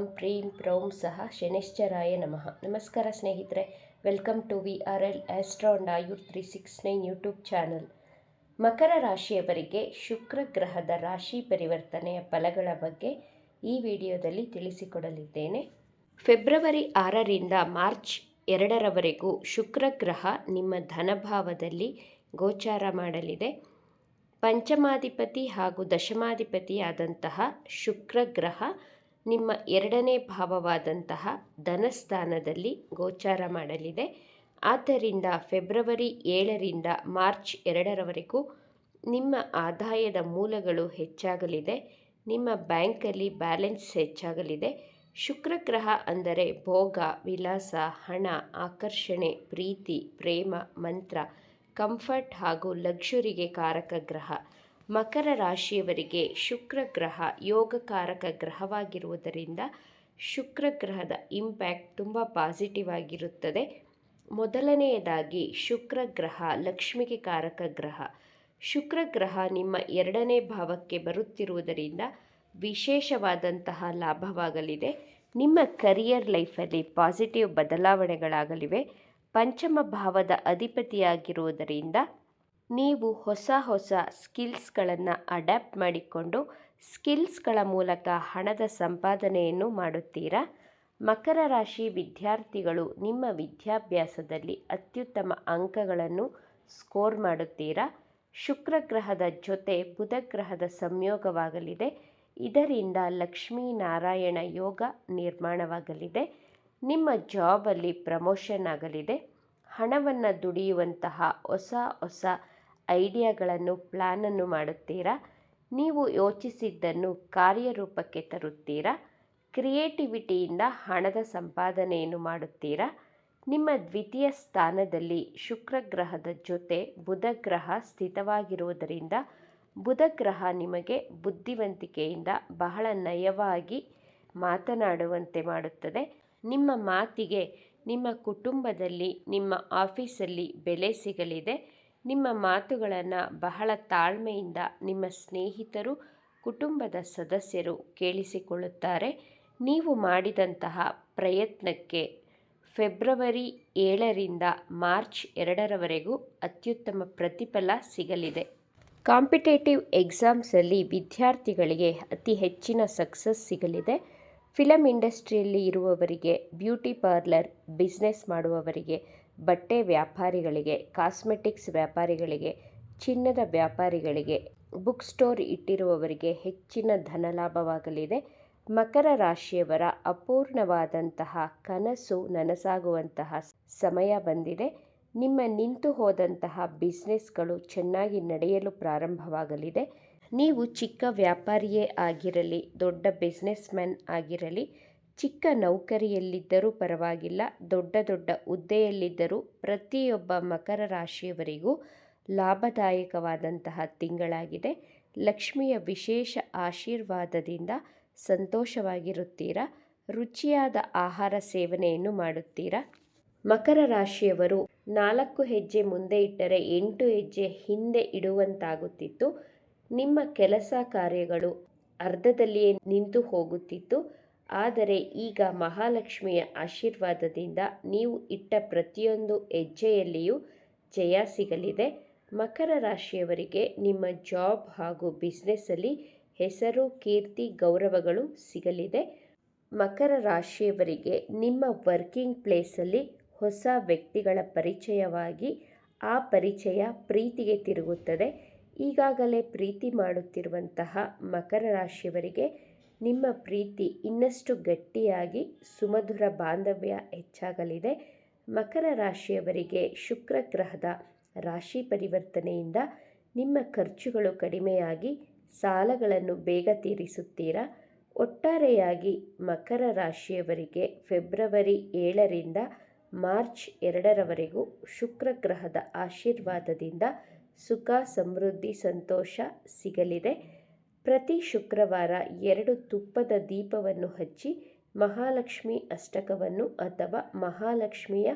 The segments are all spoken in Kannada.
ಪ್ರಾಂ ಪ್ರೀಂ ಸಹ ಶನೈಶ್ಚರಾಯ ನಮಃ. ನಮಸ್ಕಾರ ಸ್ನೇಹಿತರೆ, welcome to V R L astro and Ayur three six nine YouTube channel. ಮಕರ ರಾಶಿಯವರಿಗೆ ಶುಕ್ರ ಗ್ರಹದ ರಾಶಿ ಪರಿವರ್ತನೆಯ ಫಲಗಳ ಬಗ್ಗೆ ಈ ವಿಡಿಯೋದಲ್ಲಿ ತಿಳಿಸಿಕೊಡಲಿದ್ದೇನೆ. ಫೆಬ್ರವರಿ ಆರರಿಂದ ಮಾರ್ಚ್ ಎರಡರವರೆಗೂ ಶುಕ್ರ ಗ್ರಹ ನಿಮ್ಮ ಧನಭಾವದಲ್ಲಿ ಗೋಚಾರ ಮಾಡಲಿದೆ. ಪಂಚಮಾಧಿಪತಿ ಹಾಗೂ ದಶಮಾಧಿಪತಿಯಾದಂತಹ ಶುಕ್ರ ಗ್ರಹ ನಿಮ್ಮ ಎರಡನೇ ಭಾವವಾದಂತಹ ಧನಸ್ಥಾನದಲ್ಲಿ ಗೋಚಾರ ಮಾಡಲಿದೆ. ಆದ್ದರಿಂದ ಫೆಬ್ರವರಿ ಏಳರಿಂದ ಮಾರ್ಚ್ ಎರಡರವರೆಗೂ ನಿಮ್ಮ ಆದಾಯದ ಮೂಲಗಳು ಹೆಚ್ಚಾಗಲಿದೆ. ನಿಮ್ಮ ಬ್ಯಾಂಕಲ್ಲಿ ಬ್ಯಾಲೆನ್ಸ್ ಹೆಚ್ಚಾಗಲಿದೆ. ಶುಕ್ರ ಗ್ರಹ ಅಂದರೆ ಭೋಗ, ವಿಲಾಸ, ಹಣ, ಆಕರ್ಷಣೆ, ಪ್ರೀತಿ, ಪ್ರೇಮ, ಮಂತ್ರ, ಕಂಫರ್ಟ್ ಹಾಗೂ ಲಕ್ಷುರಿಗೆ ಕಾರಕ ಗ್ರಹ. ಮಕರ ರಾಶಿಯವರಿಗೆ ಶುಕ್ರ ಗ್ರಹ ಯೋಗಕಾರಕ ಗ್ರಹವಾಗಿರುವುದರಿಂದ ಶುಕ್ರ ಗ್ರಹದ ಇಂಪ್ಯಾಕ್ಟ್ ತುಂಬ ಪಾಸಿಟಿವ್ ಆಗಿರುತ್ತದೆ. ಮೊದಲನೆಯದಾಗಿ ಶುಕ್ರ ಗ್ರಹ ಲಕ್ಷ್ಮಿಗೆ ಕಾರಕ ಗ್ರಹ. ಶುಕ್ರ ಗ್ರಹ ನಿಮ್ಮ ಎರಡನೇ ಭಾವಕ್ಕೆ ಬರುತ್ತಿರುವುದರಿಂದ ವಿಶೇಷವಾದಂತಹ ಲಾಭವಾಗಲಿದೆ. ನಿಮ್ಮ ಕರಿಯರ್ ಲೈಫಲ್ಲಿ ಪಾಸಿಟಿವ್ ಬದಲಾವಣೆಗಳಾಗಲಿವೆ. ಪಂಚಮ ಭಾವದ ಅಧಿಪತಿಯಾಗಿರುವುದರಿಂದ ನೀವು ಹೊಸ ಹೊಸ ಸ್ಕಿಲ್ಸ್ಗಳನ್ನು ಅಡ್ಯಾಪ್ಟ್ ಮಾಡಿಕೊಂಡು ಸ್ಕಿಲ್ಸ್ಗಳ ಮೂಲಕ ಹಣದ ಸಂಪಾದನೆಯನ್ನು ಮಾಡುತ್ತೀರಾ? ಮಕರ ರಾಶಿ ವಿದ್ಯಾರ್ಥಿಗಳು ನಿಮ್ಮ ವಿದ್ಯಾಭ್ಯಾಸದಲ್ಲಿ ಅತ್ಯುತ್ತಮ ಅಂಕಗಳನ್ನು ಸ್ಕೋರ್ ಮಾಡುತ್ತೀರಾ? ಶುಕ್ರ ಗ್ರಹದ ಜೊತೆ ಬುಧ ಗ್ರಹದ ಸಂಯೋಗವಾಗಲಿದೆ. ಇದರಿಂದ ಲಕ್ಷ್ಮೀನಾರಾಯಣ ಯೋಗ ನಿರ್ಮಾಣವಾಗಲಿದೆ. ನಿಮ್ಮ ಜಾಬಲ್ಲಿ ಪ್ರಮೋಷನ್ ಆಗಲಿದೆ. ಹಣವನ್ನು ದುಡಿಯುವಂತಹ ಹೊಸ ಹೊಸ ಐಡಿಯಾಗಳನ್ನು ಪ್ಲ್ಯಾನನ್ನು ಮಾಡುತ್ತೀರಾ? ನೀವು ಯೋಚಿಸಿದ್ದನ್ನು ಕಾರ್ಯರೂಪಕ್ಕೆ ತರುತ್ತೀರಾ? ಕ್ರಿಯೇಟಿವಿಟಿಯಿಂದ ಹಣದ ಸಂಪಾದನೆಯನ್ನು ಮಾಡುತ್ತೀರಾ? ನಿಮ್ಮ ದ್ವಿತೀಯ ಸ್ಥಾನದಲ್ಲಿ ಶುಕ್ರ ಗ್ರಹದ ಜೊತೆ ಬುಧ ಗ್ರಹ ಸ್ಥಿತವಾಗಿರುವುದರಿಂದ ಬುಧ ಗ್ರಹ ನಿಮಗೆ ಬುದ್ಧಿವಂತಿಕೆಯಿಂದ ಬಹಳ ನಯವಾಗಿ ಮಾತನಾಡುವಂತೆ ಮಾಡುತ್ತದೆ. ನಿಮ್ಮ ಮಾತಿಗೆ ನಿಮ್ಮ ಕುಟುಂಬದಲ್ಲಿ, ನಿಮ್ಮ ಆಫೀಸಲ್ಲಿ ಬೆಲೆ ಸಿಗಲಿದೆ. ನಿಮ್ಮ ಮಾತುಗಳನ್ನು ಬಹಳ ತಾಳ್ಮೆಯಿಂದ ನಿಮ್ಮ ಸ್ನೇಹಿತರು, ಕುಟುಂಬದ ಸದಸ್ಯರು ಕೇಳಿಸಿಕೊಳ್ಳುತ್ತಾರೆ. ನೀವು ಮಾಡಿದಂತಹ ಪ್ರಯತ್ನಕ್ಕೆ ಫೆಬ್ರವರಿ ಏಳರಿಂದ ಮಾರ್ಚ್ ಎರಡರವರೆಗೂ ಅತ್ಯುತ್ತಮ ಪ್ರತಿಫಲ ಸಿಗಲಿದೆ. ಕಾಂಪಿಟೇಟಿವ್ ಎಕ್ಸಾಮ್ಸಲ್ಲಿ ವಿದ್ಯಾರ್ಥಿಗಳಿಗೆ ಅತಿ ಹೆಚ್ಚಿನ ಸಕ್ಸಸ್ ಸಿಗಲಿದೆ. ಫಿಲಮ್ ಇಂಡಸ್ಟ್ರಿಯಲ್ಲಿ ಇರುವವರಿಗೆ ಬ್ಯೂಟಿ ಪಾರ್ಲರ್, ಬಿಸ್ನೆಸ್ ಮಾಡುವವರಿಗೆ ಬಟ್ಟೆ ವ್ಯಾಪಾರಿಗಳಿಗೆ, ಕಾಸ್ಮೆಟಿಕ್ಸ್ ವ್ಯಾಪಾರಿಗಳಿಗೆ, ಚಿನ್ನದ ವ್ಯಾಪಾರಿಗಳಿಗೆ, ಬುಕ್ ಸ್ಟೋರ್ ಇಟ್ಟಿರುವವರಿಗೆ ಹೆಚ್ಚಿನ ಧನಲಾಭವಾಗಲಿದೆ. ಮಕರ ರಾಶಿಯವರ ಅಪೂರ್ಣವಾದಂತಹ ಕನಸು ನನಸಾಗುವಂತಹ ಸಮಯ ಬಂದಿದೆ. ನಿಮ್ಮ ನಿಂತು ಹೋದಂತಹ ಬಿಸ್ನೆಸ್ಗಳು ಚೆನ್ನಾಗಿ ನಡೆಯಲು ಪ್ರಾರಂಭವಾಗಲಿದೆ. ನೀವು ಚಿಕ್ಕ ವ್ಯಾಪಾರಿಯೇ ಆಗಿರಲಿ, ದೊಡ್ಡ ಬಿಸ್ನೆಸ್ ಮ್ಯಾನ್ ಆಗಿರಲಿ ಚಿಕ್ಕ ನೌಕರಿಯಲ್ಲಿದ್ದರೂ ಪರವಾಗಿಲ್ಲ, ದೊಡ್ಡ ದೊಡ್ಡ ಹುದ್ದೆಯಲ್ಲಿದ್ದರೂ ಪ್ರತಿಯೊಬ್ಬ ಮಕರ ರಾಶಿಯವರಿಗೂ ಲಾಭದಾಯಕವಾದಂತಹ ತಿಂಗಳಾಗಿದೆ. ಲಕ್ಷ್ಮಿಯ ವಿಶೇಷ ಆಶೀರ್ವಾದದಿಂದ ಸಂತೋಷವಾಗಿರುತ್ತೀರಾ? ರುಚಿಯಾದ ಆಹಾರ ಸೇವನೆಯನ್ನು ಮಾಡುತ್ತೀರಾ? ಮಕರ ರಾಶಿಯವರು ನಾಲ್ಕು ಹೆಜ್ಜೆ ಮುಂದೆ ಇಟ್ಟರೆ ಎಂಟು ಹೆಜ್ಜೆ ಹಿಂದೆ ಇಡುವಂತಾಗುತ್ತಿತ್ತು. ನಿಮ್ಮ ಕೆಲಸ ಕಾರ್ಯಗಳು ಅರ್ಧದಲ್ಲಿಯೇ ನಿಂತು ಹೋಗುತ್ತಿತ್ತು. ಆದರೆ ಈಗ ಮಹಾಲಕ್ಷ್ಮಿಯ ಆಶೀರ್ವಾದದಿಂದ ನೀವು ಇಟ್ಟ ಪ್ರತಿಯೊಂದು ಹೆಜ್ಜೆಯಲ್ಲಿಯೂ ಜಯ ಸಿಗಲಿದೆ. ಮಕರ ರಾಶಿಯವರಿಗೆ ನಿಮ್ಮ ಜಾಬ್ ಹಾಗೂ ಬಿಸ್ನೆಸ್ಸಲ್ಲಿ ಹೆಸರು, ಕೀರ್ತಿ, ಗೌರವಗಳು ಸಿಗಲಿದೆ. ಮಕರ ರಾಶಿಯವರಿಗೆ ನಿಮ್ಮ ವರ್ಕಿಂಗ್ ಪ್ಲೇಸಲ್ಲಿ ಹೊಸ ವ್ಯಕ್ತಿಗಳ ಪರಿಚಯವಾಗಿ ಆ ಪರಿಚಯ ಪ್ರೀತಿಗೆ ತಿರುಗುತ್ತದೆ. ಈಗಾಗಲೇ ಪ್ರೀತಿ ಮಾಡುತ್ತಿರುವಂತಹ ಮಕರ ರಾಶಿಯವರಿಗೆ ನಿಮ್ಮ ಪ್ರೀತಿ ಇನ್ನಷ್ಟು ಗಟ್ಟಿಯಾಗಿ ಸುಮಧುರ ಬಾಂಧವ್ಯ ಹೆಚ್ಚಾಗಲಿದೆ. ಮಕರ ರಾಶಿಯವರಿಗೆ ಶುಕ್ರ ಗ್ರಹದ ರಾಶಿ ಪರಿವರ್ತನೆಯಿಂದ ನಿಮ್ಮ ಖರ್ಚುಗಳು ಕಡಿಮೆಯಾಗಿ ಸಾಲಗಳನ್ನು ಬೇಗ ತೀರಿಸುತ್ತೀರಾ? ಒಟ್ಟಾರೆಯಾಗಿ ಮಕರ ರಾಶಿಯವರಿಗೆ ಫೆಬ್ರವರಿ ಏಳರಿಂದ ಮಾರ್ಚ್ ಎರಡರವರೆಗೂ ಶುಕ್ರ ಗ್ರಹದ ಆಶೀರ್ವಾದದಿಂದ ಸುಖ, ಸಮೃದ್ಧಿ, ಸಂತೋಷ ಸಿಗಲಿದೆ. ಪ್ರತಿ ಶುಕ್ರವಾರ ಎರಡು ತುಪ್ಪದ ದೀಪವನ್ನು ಹಚ್ಚಿ ಮಹಾಲಕ್ಷ್ಮಿ ಅಷ್ಟಕವನ್ನು ಅಥವಾ ಮಹಾಲಕ್ಷ್ಮಿಯ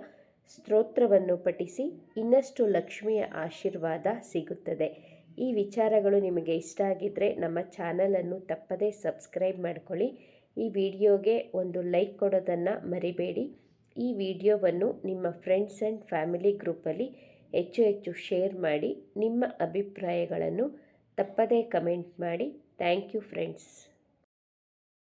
ಸ್ತೋತ್ರವನ್ನು ಪಠಿಸಿ ಇನ್ನಷ್ಟು ಲಕ್ಷ್ಮಿಯ ಆಶೀರ್ವಾದ ಸಿಗುತ್ತದೆ. ಈ ವಿಚಾರಗಳು ನಿಮಗೆ ಇಷ್ಟ ಆಗಿದ್ದರೆ ನಮ್ಮ ಚಾನಲನ್ನು ತಪ್ಪದೇ ಸಬ್ಸ್ಕ್ರೈಬ್ ಮಾಡ್ಕೊಳ್ಳಿ. ಈ ವಿಡಿಯೋಗೆ ಒಂದು ಲೈಕ್ ಕೊಡೋದನ್ನು ಮರಿಬೇಡಿ. ಈ ವಿಡಿಯೋವನ್ನು ನಿಮ್ಮ ಫ್ರೆಂಡ್ಸ್ ಆ್ಯಂಡ್ ಫ್ಯಾಮಿಲಿ ಗ್ರೂಪಲ್ಲಿ ಹೆಚ್ಚು ಹೆಚ್ಚು ಶೇರ್ ಮಾಡಿ ನಿಮ್ಮ ಅಭಿಪ್ರಾಯಗಳನ್ನು ತಪ್ಪದೇ ಕಮೆಂಟ್ ಮಾಡಿ. Thank you friends.